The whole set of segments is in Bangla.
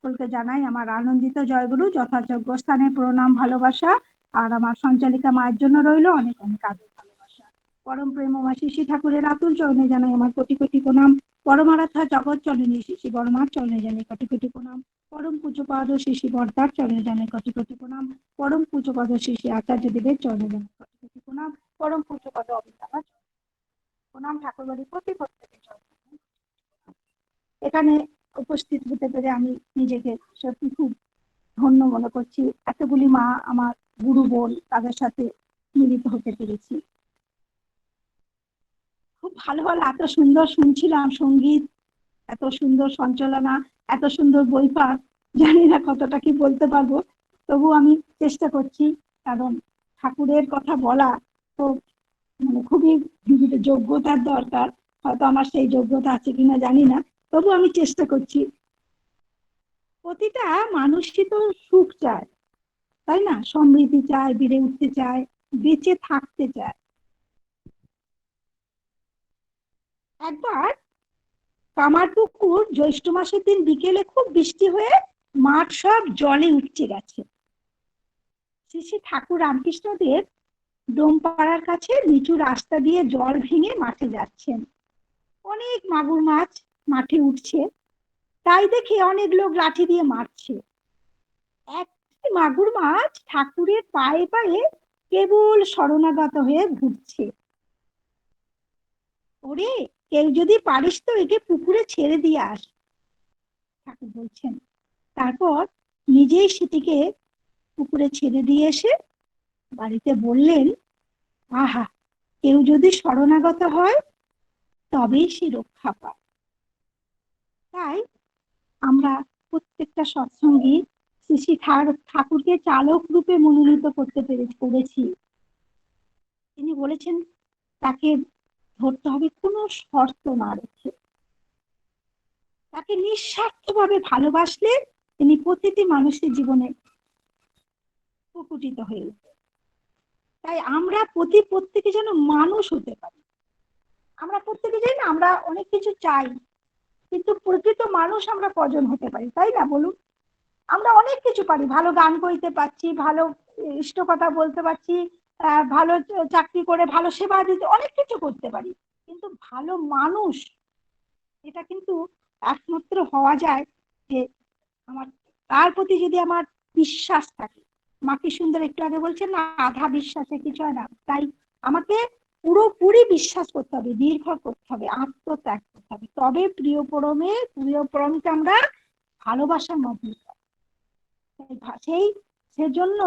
সকলকে জানাই আমার আনন্দিত জয়গুরু যথাযোগ্য স্থানে প্রণাম, ভালোবাসা, আর আমার সঞ্চালিকা মায়ের জন্য রইল অনেক অনেক আদর, ভালোবাসা। পরম প্রেমমা শিশি ঠাকুরের আতুল চরণে জানাই আমার কোটি কোটি প্রণাম। পরমারাধ্যা জগৎ চরণে শিশি বর্মার চরণে জানাই কোটি কোটি প্রণাম। পরম পূজপাদ শিশি বর্দার চরণে জানাই কোটি কোটি প্রণাম। পরম পূজপাদ শিশি আচার্য দেবের চরণে জানাই কোটি কোটি প্রণাম। পরম পূজপাদ অবিতাবা প্রণাম ঠাকুর বাড়ি প্রতি প্রত্যেকে এখানে উপস্থিত হতে পেরে আমি নিজেকে সত্যি খুব ধন্য মনে করছি। এতগুলি মা আমার গুরু বোন তাদের সাথে মিলিত হতে পেরেছি। খুব ভালো ভালো এত সুন্দর শুনছিলাম সংগীত, এত সুন্দর সঞ্চালনা, এত সুন্দর বই পাঠ। জানি না কতটা কি বলতে পারব, তবু আমি চেষ্টা করছি, কারণ ঠাকুরের কথা বলা তো মানে খুবই যোগ্যতার দরকার। হয়তো আমার সেই যোগ্যতা আছে কিনা জানি না তবু আমি চেষ্টা করছি। প্রতিটা মানুষই তো সুখ চায়, তাই না? সমৃদ্ধি চায়, বেড়ে উঠতে চায়, বেঁচে থাকতে চায়। একবার কামারপুকুর জ্যৈষ্ঠ মাসের দিন বিকেলে খুব বৃষ্টি হয়ে মাঠ সব জলে উঠছে গেছে। শ্রী শ্রী ঠাকুর রামকৃষ্ণদেব ডোমপাড়ার কাছে নিচু রাস্তা দিয়ে জল ভেঙে মাঠে যাচ্ছেন। অনেক মাগুর মাছ মাঠে উঠছে। তাই দেখে অনেক লোক লাঠি দিয়ে মারছে। একটি মাগুর মাছ ঠাকুরের পায়ে পায়ে কেবল শরণাগত হয়ে ঘুরছে। ওরে, কেউ যদি পারিস তো একে পুকুরে ছেড়ে দিয়ে আস। ঠাকুর বলছেন, তারপর নিজেই সেটিকে পুকুরে ছেড়ে দিয়ে এসে বাড়িতে বললেন, আহা, কেউ যদি শরণাগত হয় তবেই সে রক্ষা পায়। তাই আমরা প্রত্যেকটা সৎসঙ্গী শ্রী শ্রী ঠাকুরকে চালক রূপে মনোনীত করতে পেরে, করেছি। তিনি বলেছেন, তাকে ধরতে হবে কোনো শর্ত না রেখে। তাকে নিঃস্বার্থভাবে ভালোবাসলে তিনি প্রতিটি মানুষের জীবনে প্রকটিত হয়ে উঠবে। তাই আমরা প্রতি প্রত্যেকে যেন মানুষ হতে পারি। আমরা প্রত্যেকে জানি না, আমরা অনেক কিছু চাই। কিন্তু প্রকৃত মানুষ আমরা কজন হতে পারি, তাই না বলুন? আমরা অনেক কিছু পারি, ভালো গান করতে পারছি, ভালো ইষ্ট কথা বলতে পারছি ভালো চাকরি করে ভালো সেবা দিতে, অনেক কিছু করতে পারি। কিন্তু ভালো মানুষ, এটা কিন্তু একমাত্র হওয়া যায় যে আমার, তার প্রতি যদি আমার বিশ্বাস থাকে। মাকে সুন্দর একটু আগে বলছেন না, আধা বিশ্বাসে কিছু হয় না, তাই আমাকে পুরোপুরি বিশ্বাস করতে হবে, নির্ভর করতে হবে, আত্মত্যাগ করতে হবে। তবে প্রিয় পরমে, প্রিয় পরমকে আমরা ভালোবাসার মধ্যে সেই সেজন্য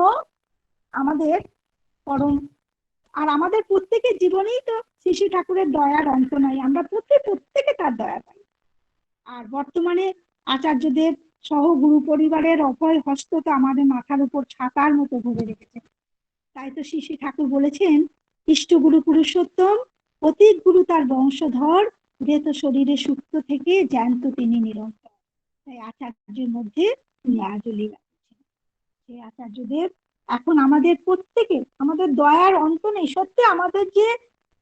আমাদের পরম, আর আমাদের প্রত্যেকের জীবনেই তো শিশু ঠাকুরের দয়ার অন্ত নাই, আমরা প্রত্যেক, প্রত্যেকে তার দয়া পাই। আর বর্তমানে আচার্যদের সহ গুরু পরিবারের অপয় হস্ত তো আমাদের মাথার উপর ছাতার মতো ধরে রেখেছে। তাই তো শিশু ঠাকুর বলেছেন ইষ্টগুরু পুরুষোত্তম অতীত গুরু তার বংশধর, যেহেতু শরীরে সুপ্ত থেকে জ্যান্ত তিনি নিরন্তর। তাই আচার্যের মধ্যে তিনি আজলি সেই আচার্যদের এখন আমাদের প্রত্যেকে, আমাদের দয়ার অন্ত নেই। সত্যি আমাদের যে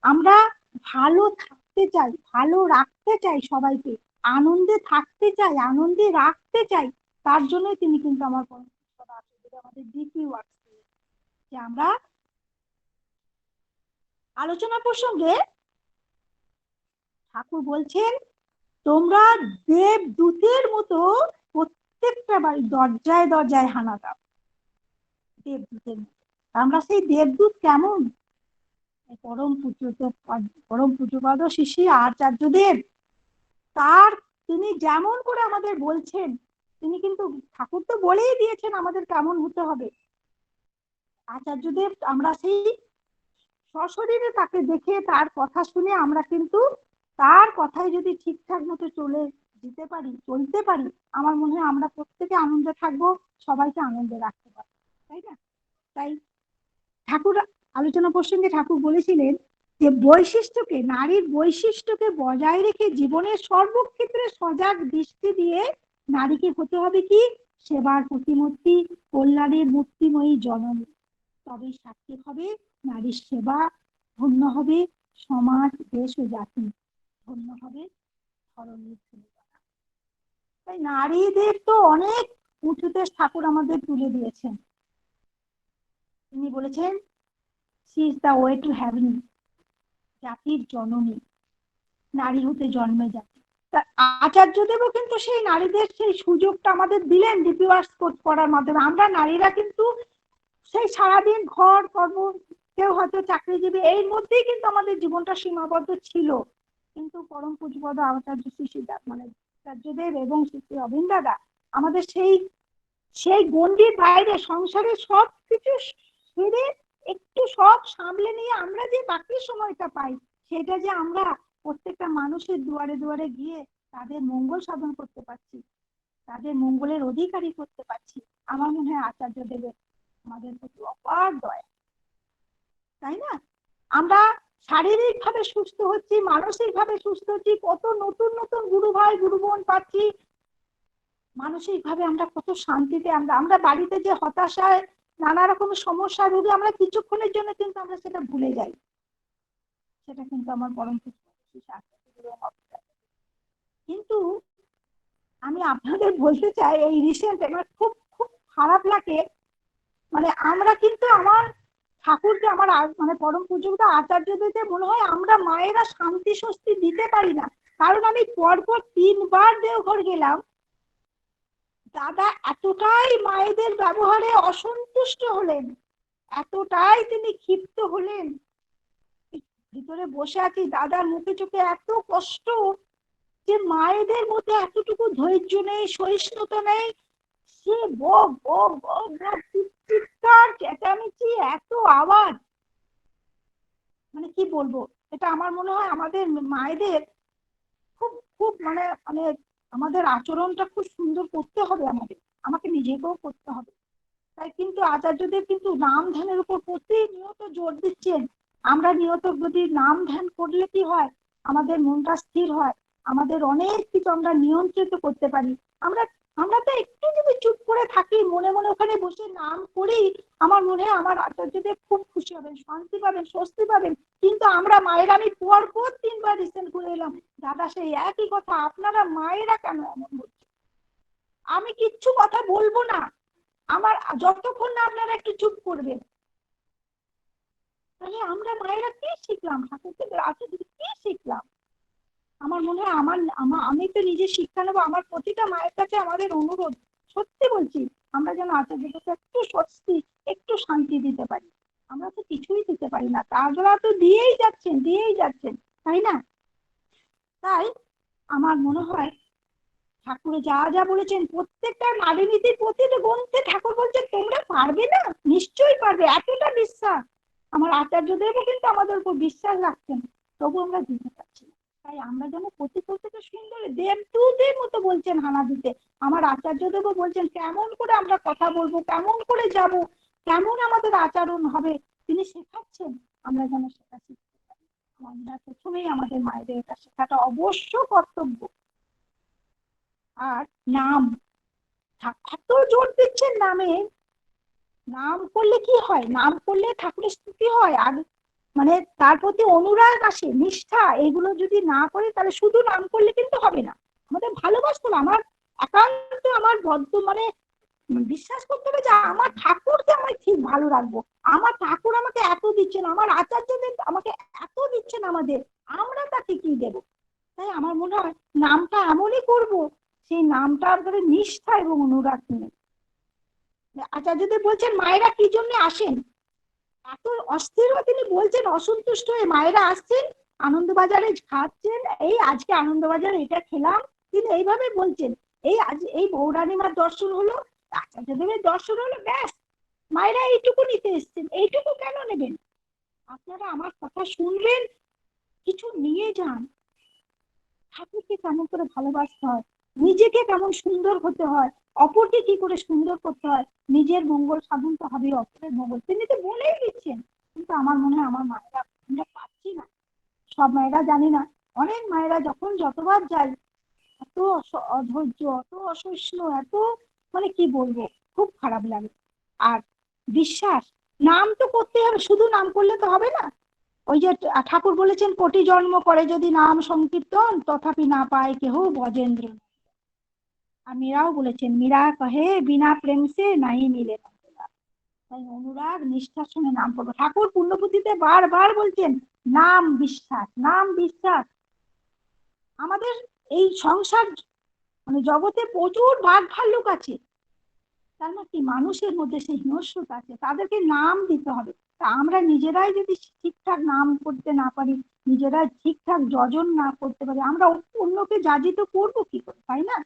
আমরা ভালো থাকতে চাই, ভালো রাখতে চাই সবাইকে, আনন্দে থাকতে চাই, আনন্দে রাখতে চাই, তার জন্যই তিনি কিন্তু আমার আমাদের ওয়ার্ক যে আমরা আলোচনা প্রসঙ্গে ঠাকুর বলছেন, তোমরা দেব দূতের মতো প্রত্যেকটা বাড়ি দরজায় দরজায় হানা দাও। দেবদূতের মতো। আমরা সেই দেবদূত কেমন? পরম পুজো পরম পুজোপাদ শিশি আচার্যদেব তার তিনি যেমন করে আমাদের বলছেন, তিনি কিন্তু ঠাকুর তো বলেই দিয়েছেন আমাদের কেমন হতে হবে। আচার্যদেব আমরা সেই সশরীরে তাকে দেখে তার কথা শুনে আমরা কিন্তু তার কথায় যদি ঠিকঠাক মতো চলে দিতে পারি, চলতে পারি, আমার মনে হয় আমরা প্রত্যেকে আনন্দে থাকব, সবাইকে আনন্দে রাখতে পারব, তাই না? তাই ঠাকুর আলোচনা প্রসঙ্গে ঠাকুর বলেছিলেন যে বৈশিষ্ট্যকে, নারীর বৈশিষ্ট্যকে বজায় রেখে জীবনের সর্বক্ষেত্রে সজাগ দৃষ্টি দিয়ে নারীকে হতে হবে কি? সেবার প্রতিমূর্তি, কল্যাণের মুক্তিময়ী জননী। তবে সাক্ষী হবে। নারীর সেবা ধন্য হবে সমাজ, দেশ ও জাতি। ধন্য হবে তাই নারীদের তো অনেক উঁচুতে ঠাকুর আমাদের তুলে দিয়েছেন। তিনি বলেছেন she is the way to heaven জাতির জননী। নারী হতে জন্মে জাতি। আচার্যদেবও কিন্তু সেই নারীদের সেই সুযোগটা আমাদের দিলেন ডিপিওয়ার্স করার মাধ্যমে। আমরা নারীরা কিন্তু সেই সারাদিন ঘর, কর্ম কেউ হয়তো চাকরিজীবী, এর মধ্যেই কিন্তু আমাদের জীবনটা সীমাবদ্ধ ছিল। কিন্তু পরম পুজপদ আচার্য শ্রী মানে আচার্যদেব এবং শ্রী অবিন দাদা আমাদের সেই সেই গণ্ডির বাইরে সংসারের সব কিছু ছেড়ে একটু সব সামলে নিয়ে আমরা যে বাকি সময়টা পাই, সেটা যে আমরা প্রত্যেকটা মানুষের দুয়ারে দুয়ারে গিয়ে তাদের মঙ্গল সাধন করতে পারছি, তাদের মঙ্গলের অধিকারী করতে পারছি, আমার মনে হয় আচার্য দেবের আমাদের প্রতি অপার দয়া। তাই না? আমরা শারীরিক ভাবে সুস্থ হচ্ছি মানসিক ভাবে সুস্থ হচ্ছি, কত নতুন নতুন গুরু ভাই, গুরু বোন পাচ্ছি। মানসিক ভাবে আমরা কত শান্তিতে আমরা আমরা বাড়িতে যে হতাশায়, নানা রকম সমস্যা রোগে আমরা কিছুক্ষণের জন্য কিন্তু আমরা সেটা ভুলে যাই। সেটা কিন্তু আমার পরম কিন্তু আমি আপনাদের বলতে চাই, এই রিসেন্ট আমার খুব খুব খারাপ লাগে। মানে আমরা কিন্তু আমার ঠাকুরকে আমার মানে পরম পুজোটা আচার্যদের মনে হয় আমরা মায়েরা শান্তি স্বস্তি দিতে পারি না। কারণ আমি পরপর তিনবার দেওঘর গেলাম। দাদা এতটাই মায়েদের ব্যবহারে অসন্তুষ্ট হলেন, এতটাই তিনি ক্ষিপ্ত হলেন। ভিতরে বসে আছি, দাদার মুখে চোখে এত কষ্ট যে মায়েদের মধ্যে এতটুকু ধৈর্য নেই, সহিষ্ণুতা নেই সে বক বক বক চিৎকার চেঁচামেচি এত আওয়াজ। মানে কি বলব? এটা আমার মনে হয় আমাদের মায়েদের খুব খুব মানে মানে আমাদের আচরণটা খুব সুন্দর করতে হবে আমাদের। আমাকে নিজেকেও করতে হবে। তাই কিন্তু আচার্যদের কিন্তু নাম ধ্যানের উপর প্রতিনিয়ত জোর দিচ্ছেন। আমরা নিয়ত যদি নাম ধ্যান করলে কি হয়? আমাদের মনটা স্থির হয়। আমাদের অনেক কিছু আমরা নিয়ন্ত্রিত করতে পারি। আমরা আমরা তো একটু যদি চুপ করে থাকি, মনে মনে ওখানে বসে নাম করি আমার মনে হয় আমার আচার্যদেব খুব খুশি হবেন, শান্তি পাবেন, স্বস্তি পাবেন। কিন্তু আমরা মায়েরা আমি পর পর তিনবার রিসেন্ট করে এলাম। দাদা সেই একই কথা, আপনারা মায়েরা কেন এমন বলছেন? আমি কিচ্ছু কথা বলব না। আমার যতক্ষণ না আপনারা একটু চুপ করবেন। তাহলে আমরা মায়েরা কি শিখলাম? থেকে আচার্য কি শিখলাম? আমার মনে হয় আমার, আমি তো নিজে শিক্ষা নেব, আমার প্রতিটা মায়ের কাছে আমাদের অনুরোধ, সত্যি বলছি, আমরা যেন আচার্যকে একটু স্বস্তি, একটু শান্তি দিতে পারি। আমরা তো কিছুই দিতে পারি না তারা তো দিয়েই যাচ্ছেন দিয়েই যাচ্ছেন, তাই না? তাই আমার মনে হয় ঠাকুরে যা যা বলেছেন, প্রত্যেকটা নারী নীতির গ্রন্থে ঠাকুর বলছেন তোমরা পারবে না? নিশ্চয়ই পারবে, এতটা বিশ্বাস। আমার আচার্যদেবও কিন্তু আমাদের উপর বিশ্বাস রাখছেন, তবু আমরা দিতে তাই আমরা যেন প্রতি প্রত্যেকটা সুন্দর দেব মতো বলছেন হানা দিতে আমার আচার্যদেবও বলছেন, কেমন করে আমরা কথা বলব, কেমন করে যাব, কেমন আমাদের আচরণ হবে? তিনি শেখাচ্ছেন, আমরা যেন সেটা শিখতে পারি। আমরা প্রথমেই আমাদের মায়েদের এটা শেখাটা অবশ্য কর্তব্য। আর নাম এত জোর দিচ্ছেন নামে, নাম করলে কি হয়? নাম করলে ঠাকুরের স্তুতি হয়। আর মানে তার প্রতি অনুরাগ আসে, নিষ্ঠা, এগুলো যদি না করে তাহলে শুধু নাম করলে কিন্তু হবে না। আমাদের ভালোবাসতে হবে আমার একান্ত আমার বদ্ধ মানে বিশ্বাস করতে হবে যে আমার ঠাকুরকে আমি ঠিক ভালো রাখব। আমার ঠাকুর আমাকে এত দিচ্ছেন, আমার আচার্যদের আমাকে এত দিচ্ছেন আমাদের, আমরা তাকে কি দেব? তাই আমার মনে হয় নামটা এমনই করব, সেই নামটার ধরে নিষ্ঠা এবং অনুরাগ নিয়ে। আচার্যদের বলছেন, মায়েরা কি জন্য আসেন? এত অস্থির তিনি বলছেন, অসন্তুষ্ট হয়ে মায়েরা আসছেন, আনন্দবাজারে খাচ্ছেন, এই আজকে আনন্দবাজারে এটা খেলাম। তিনি এইভাবে বলছেন, এই আজ, এই বৌরানিমার দর্শন হলো আচার্যদেবের দর্শন হলো, ব্যাস, মায়েরা এইটুকু নিতে এসছেন, এইটুকু কেন নেবেন? আপনারা আমার কথা শুনবেন, কিছু নিয়ে যান। ঠাকুরকে কেমন করে ভালোবাসতে হয়, নিজেকে কেমন সুন্দর হতে হয় অপরকে কি করে সুন্দর করতে হয়? নিজের মঙ্গল সাধন তো হবে অপরের মঙ্গল। তিনি তো বলেই দিচ্ছেন। কিন্তু আমার মনে হয় আমার মায়েরা আমরা পাচ্ছি না। সব মায়েরা জানি না। অনেক মায়েরা যখন যতবার যায়, এত অধৈর্য, এত অসহিষ্ণু, এত মানে কি বলব? খুব খারাপ লাগে। আর বিশ্বাস, নাম তো করতে হবে। শুধু নাম করলে তো হবে না। ওই যে ঠাকুর বলেছেন, কোটি জন্ম করে যদি নাম সংকীর্তন, তথাপি না পায় কেহ বজেন্দ্র আর মীরাও বলেছেন, মীরা কহে, বিনা প্রেম সে নাই মিলে তাই অনুরাগ নিষ্ঠার সঙ্গে নাম করব ঠাকুর পূর্ণপুঁথিতে বারবার বলছেন, নাম বিশ্বাস নাম বিশ্বাস। আমাদের এই সংসার মানে জগতে প্রচুর বাঘ ভাল্লুক আছে। তার মানে মানুষের মধ্যে সেই হিংস্রতা আছে। তাদেরকে নাম দিতে হবে। তা আমরা নিজেরাই যদি ঠিকঠাক নাম করতে না পারি, নিজেরাই ঠিকঠাক যজন না করতে পারি, আমরা অন্যকে যাজিত করব কি করে? তাই না?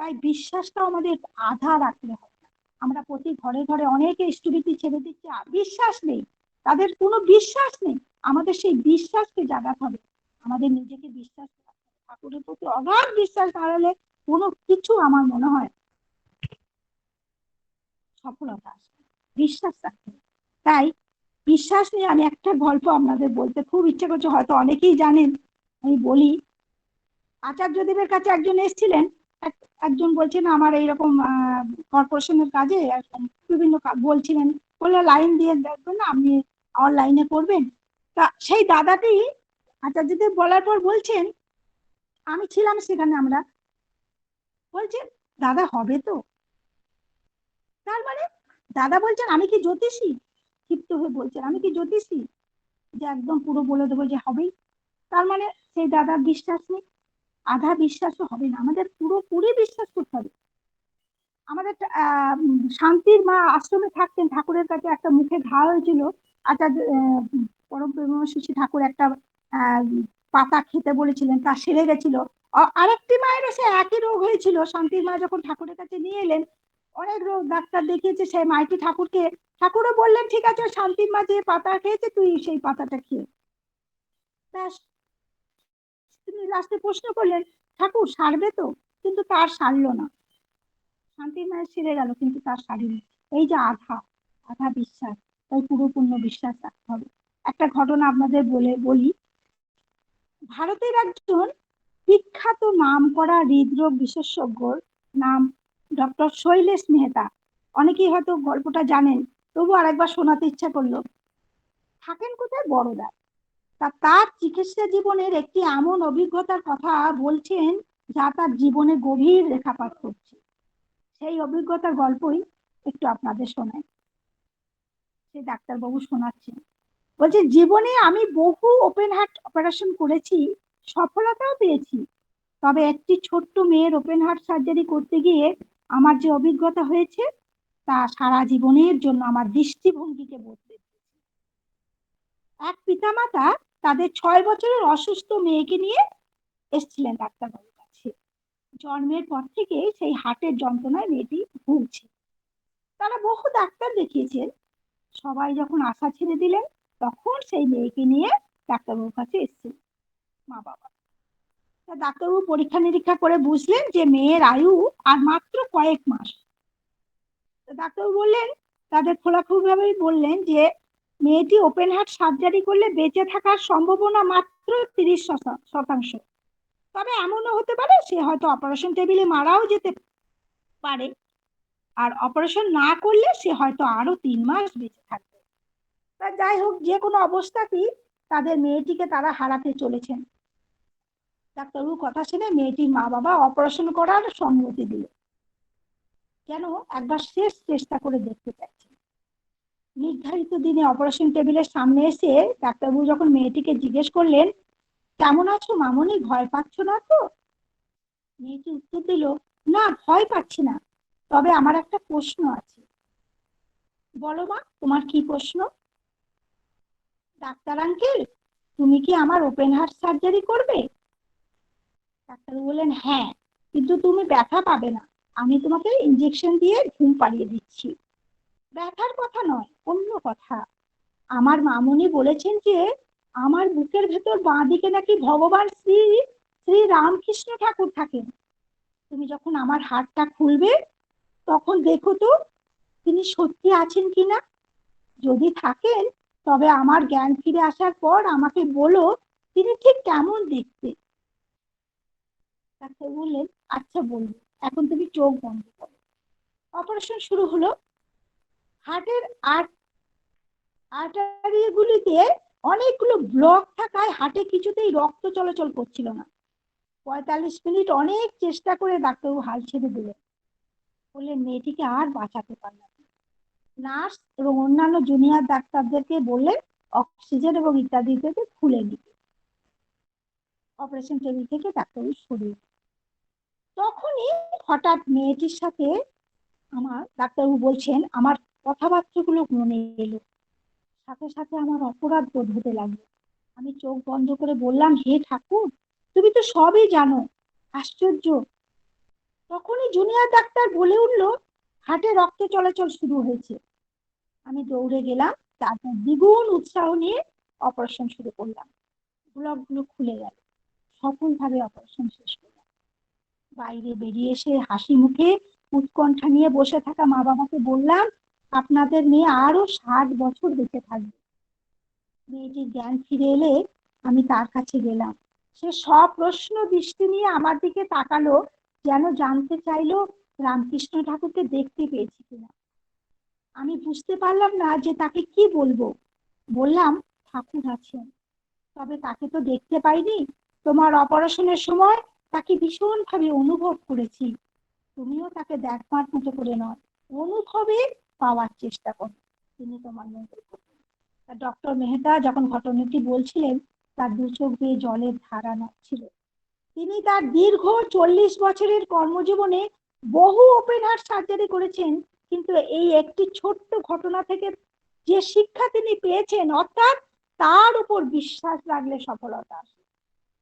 তাই বিশ্বাসটাও আমাদের আধা রাখলে হবে। আমরা প্রতি ঘরে ঘরে অনেকে স্থবিতি ছেড়ে দিচ্ছে বিশ্বাস নেই। তাদের কোনো বিশ্বাস নেই। আমাদের সেই বিশ্বাসকে জাগাতে হবে। আমাদের নিজেকে বিশ্বাস ঠাকুরের প্রতি অগাধ বিশ্বাস হারালে কোনো কিছু আমার মনে হয় সফলতা আসবে। বিশ্বাস রাখতে তাই বিশ্বাস নিয়ে আমি একটা গল্প আপনাদের বলতে খুব ইচ্ছে করছে, হয়তো অনেকেই জানেন। আমি বলি, আচার্যদেবের কাছে একজন এসেছিলেন। একজন বলছেন, আমার এইরকম কর্পোরেশনের কাজে বিভিন্ন বলছিলেন। বললে, লাইন দিয়ে দেখবেন না, আপনি অনলাইনে করবেন। তা সেই দাদাটি আচার্যদেব বলার পর বলছেন, আমি ছিলাম সেখানে আমরা। বলছেন, দাদা হবে তো? তার মানে দাদা বলছেন, আমি কি জ্যোতিষী? ক্ষিপ্ত হয়ে বলছেন, আমি কি জ্যোতিষী? যে একদম পুরো বলে দেবো যে হবেই। তার মানে সেই দাদার বিশ্বাস নেই। আধা বিশ্বাসও হবে না। আমাদের পুরোপুরি বিশ্বাস করতে হবে। আমাদের শান্তির মা আশ্রমে থাকতেন, ঠাকুরের কাছে একটা মুখে ঘা হয়েছিল আচার্য পরম প্রেমশী ঠাকুর একটা পাতা খেতে বলেছিলেন, তা সেরে গেছিল। আরেকটি মায়ের সে একই রোগ হয়েছিল। শান্তির মা যখন ঠাকুরের কাছে নিয়ে এলেন, অনেক রোগ ডাক্তার দেখিয়েছে সেই মাইটি ঠাকুরকে। ঠাকুরও বললেন, ঠিক আছে, শান্তির মা যে পাতা খেয়েছে, তুই সেই পাতাটা খেয়ে ব্যাস তিনি লাস্টে প্রশ্ন করলেন, ঠাকুর, সারবে তো, কিন্তু তার সারলো না। শান্তির মায়ের সেরে গেল, কিন্তু তার সারিনি এই যে আধা আধা বিশ্বাস, তাই পুরোপূর্ণ বিশ্বাস রাখতে হবে। একটা ঘটনা আপনাদের বলে, বলি। ভারতের একজন বিখ্যাত নাম করা হৃদরোগ বিশেষজ্ঞর নাম ডক্টর শৈলেশ মেহতা। অনেকেই হয়তো গল্পটা জানেন তবু আরেকবার শোনাতে ইচ্ছা করল। থাকেন কোথায়? বড়দায় তা তার চিকিৎসা জীবনের একটি এমন অভিজ্ঞতার কথা বলছেন যা তার জীবনে গভীর রেখাপাত করছে। সেই অভিজ্ঞতার গল্পই একটু আপনাদের শোনাই। সেই ডাক্তারবাবু শোনাচ্ছেন, বলছে, জীবনে আমি বহু ওপেন হার্ট অপারেশন করেছি, সফলতাও পেয়েছি। তবে একটি ছোট্ট মেয়ের ওপেন হার্ট সার্জারি করতে গিয়ে আমার যে অভিজ্ঞতা হয়েছে, তা সারা জীবনের জন্য আমার দৃষ্টিভঙ্গিকে বদলে এক পিতামাতা তাদের ছয় বছরের অসুস্থ মেয়েকে নিয়ে এসছিলেন ডাক্তারবাবুর কাছে। জন্মের পর থেকে সেই হার্টের যন্ত্রণায় মেয়েটি ভুগছে। তারা বহু ডাক্তার দেখিয়েছেন। সবাই যখন আশা ছেড়ে দিলেন, তখন সেই মেয়েকে নিয়ে ডাক্তারবাবুর কাছে এসছেন মা বাবা। তা ডাক্তারবাবু পরীক্ষা নিরীক্ষা করে বুঝলেন যে মেয়ের আয়ু আর মাত্র কয়েক মাস। ডাক্তারবাবু বললেন, তাদের খোলাখুলি ভাবে বললেন যে মেয়েটি ওপেন হার্ট সার্জারি করলে বেঁচে থাকার সম্ভাবনা মাত্র তিরিশ শতাংশ। তবে এমনও হতে পারে সে হয়তো অপারেশন টেবিলে মারাও যেতে পারে। আর অপারেশন না করলে সে হয়তো আরও তিন মাস বেঁচে থাকবে। তা যাই হোক, যে কোনো অবস্থাতেই তাদের মেয়েটিকে তারা হারাতে চলেছেন। ডাক্তারবাবু কথা শুনে মেয়েটির মা বাবা অপারেশন করার সম্মতি দিল কেন? একবার শেষ চেষ্টা করে দেখতে চাইছে নির্ধারিত দিনে অপারেশন টেবিলের সামনে এসে ডাক্তারবাবু যখন মেয়েটিকে জিজ্ঞেস করলেন, কেমন আছো মামনি? ভয় পাচ্ছ না তো? মেয়েটি উত্তর দিল, না, ভয় পাচ্ছি না। তবে আমার একটা প্রশ্ন আছে। বলো মা, তোমার কি প্রশ্ন? ডাক্তার আঙ্কেল, তুমি কি আমার ওপেন হার্ট সার্জারি করবে? ডাক্তার বললেন হ্যাঁ কিন্তু তুমি ব্যথা পাবে না। আমি তোমাকে ইঞ্জেকশন দিয়ে ঘুম পাড়িয়ে দিচ্ছি। ব্যথার কথা নয়, অন্য কথা। আমার মামুনি বলেছেন যে, আমার বুকের ভেতর বাঁ দিকে নাকি ভগবান শ্রী শ্রী রামকৃষ্ণ ঠাকুর থাকেন। তুমি যখন আমার হাতটা খুলবে, তখন দেখো তো, তিনি সত্যি আছেন কিনা। যদি থাকেন, তবে আমার জ্ঞান ফিরে আসার পর আমাকে বলো, তিনি ঠিক কেমন দেখতে? ডাক্তার বললেন আচ্ছা বলব এখন তুমি চোখ বন্ধ করো। অপারেশন শুরু হলো। হার্টের আর্টারিগুলিতে অনেকগুলো ব্লক থাকায় হার্টে কিছুতেই রক্ত চলাচল করছিল না। পঁয়তাল্লিশ মিনিট অনেক চেষ্টা করে ডাক্তারবাবু হাল ছেড়ে দিলেন। বললেন, মেয়েটিকে আর বাঁচাতে পারলাম নার্স এবং অন্যান্য জুনিয়র ডাক্তারদেরকে বললেন, অক্সিজেন এবং ইত্যাদি থেকে খুলে নিতে অপারেশন টেবিল থেকে ডাক্তারবাবু সরিয়ে। তখনই হঠাৎ মেয়েটির সাথে আমার ডাক্তারবাবু বলছেন, আমার কথাবার্তাগুলো মনে এলো। সাথে সাথে আমার অপরাধ বোধ হতে লাগল। আমি চোখ বন্ধ করে বললাম, হে ঠাকুর, তুমি তো সবই জানো। আশ্চর্য। তখনই জুনিয়র ডাক্তার বলে উঠল, হাটে রক্ত চলাচল শুরু হয়েছে। আমি দৌড়ে গেলাম, তারপর দ্বিগুণ উৎসাহ নিয়ে অপারেশন শুরু করলাম। ব্লকগুলো খুলে গেল। সফলভাবে অপারেশন শেষ করলাম। বাইরে বেরিয়ে এসে হাসি মুখে উৎকণ্ঠা নিয়ে বসে থাকা মা বাবাকে বললাম আপনাদের মেয়ে আরও ষাট বছর বেঁচে থাকবে। মেয়েটির জ্ঞান ফিরে এলে আমি তার কাছে গেলাম। সে সব প্রশ্ন দৃষ্টি নিয়ে আমার দিকে তাকালো, যেন জানতে চাইলো রামকৃষ্ণ ঠাকুরকে দেখতে পেয়েছি কিনা। আমি বুঝতে পারলাম না যে তাকে কি বলব। বললাম, ঠাকুর আছেন। তবে তাকে তো দেখতে পাইনি। তোমার অপারেশনের সময় তাকে ভীষণ ভাবে অনুভব করেছি। তুমিও তাকে দেখবার মতো করে নয় অনুভবে পাওয়ার চেষ্টা করো। তিনি তোমার মঙ্গল করবেন। ডক্টর মেহতা যখন ঘটনাটি বলছিলেন, তার দু চোখ দিয়ে জলের ধারা নাচ্ছিল তিনি তার দীর্ঘ চল্লিশ বছরের কর্মজীবনে বহু ওপেন হার্ট সার্জারি করেছেন, কিন্তু এই একটি ছোট্ট ঘটনা থেকে যে শিক্ষা তিনি পেয়েছেন, অর্থাৎ তার উপর বিশ্বাস রাখলে সফলতা আসে।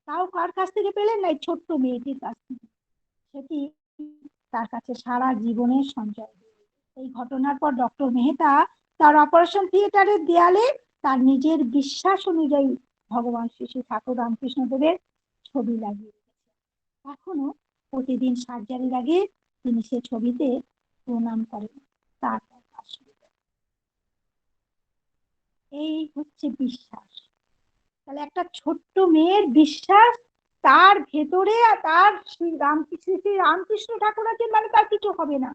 তাও কার কাছ থেকে পেলেন? না এই ছোট্ট মেয়েটির কাছ থেকে। সেটি তার কাছে সারা জীবনের সঞ্চয় এই ঘটনার পর ডক্টর মেহতা তার অপারেশন থিয়েটারের দেয়ালে তার নিজের বিশ্বাস অনুযায়ী ভগবান শ্রী শ্রী ঠাকুর রামকৃষ্ণদেবের ছবি লাগিয়ে এখনও প্রতিদিন সার্জারির আগে তিনি সে ছবিতে প্রণাম করেন। করেন। এই হচ্ছে বিশ্বাস। তাহলে একটা ছোট্ট মেয়ের বিশ্বাস তার ভেতরে আর তার শ্রী রামকৃষ্ণ শ্রী রামকৃষ্ণ ঠাকুর আছেন মানে তার কিছু হবে না।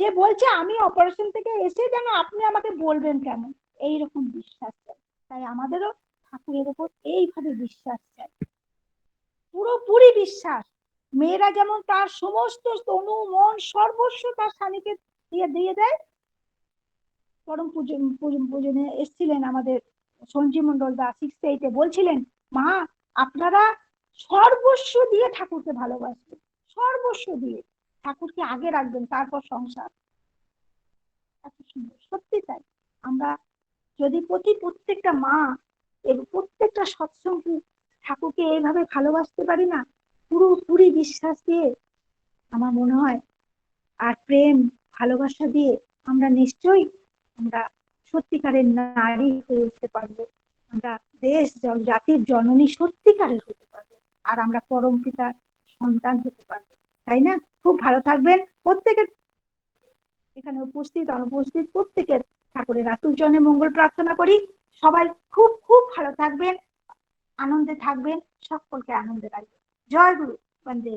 সে বলছে, আমি অপারেশন থেকে এসে যেন আপনি আমাকে বলবেন কেন? এইরকম বিশ্বাস চাই। তাই আমাদেরও ঠাকুরের উপর এইভাবে বিশ্বাস চাই। পুরোপুরি বিশ্বাস। মেয়েরা যেমন তার সমস্ত তনু, মন, সর্বস্ব তার স্বামীকে দিয়ে দিয়ে দেয়। পরম পূজন পূজন এসেছিলেন আমাদের সঞ্জী মন্ডল দা সিক্স এইটে বলছিলেন, মা, আপনারা সর্বস্ব দিয়ে ঠাকুরকে ভালোবাসবেন সর্বস্ব দিয়ে। ঠাকুরকে আগে রাখবেন, তারপর সংসার। এত সুন্দর, সত্যি তাই। আমরা যদি প্রতি প্রত্যেকটা মা এবং প্রত্যেকটা সৎসঙ্গী ঠাকুরকে এইভাবে ভালোবাসতে পারি না, পুরোপুরি বিশ্বাস দিয়ে আমার মনে হয় আর প্রেম, ভালোবাসা দিয়ে আমরা নিশ্চয়ই আমরা সত্যিকারের নারী হয়ে উঠতে পারব। আমরা দেশ জাতির জননী সত্যিকারের হতে পারব। আর আমরা পরম পিতার সন্তান হতে পারব। তাই না? খুব ভালো থাকবেন। প্রত্যেকের এখানে উপস্থিত, অনুপস্থিত, প্রত্যেকের ঠাকুরের জনে মঙ্গল প্রার্থনা করি। সবাই খুব খুব ভালো থাকবেন, আনন্দে থাকবেন, সকলকে আনন্দে রাখবেন জয় গুরু, বন্দে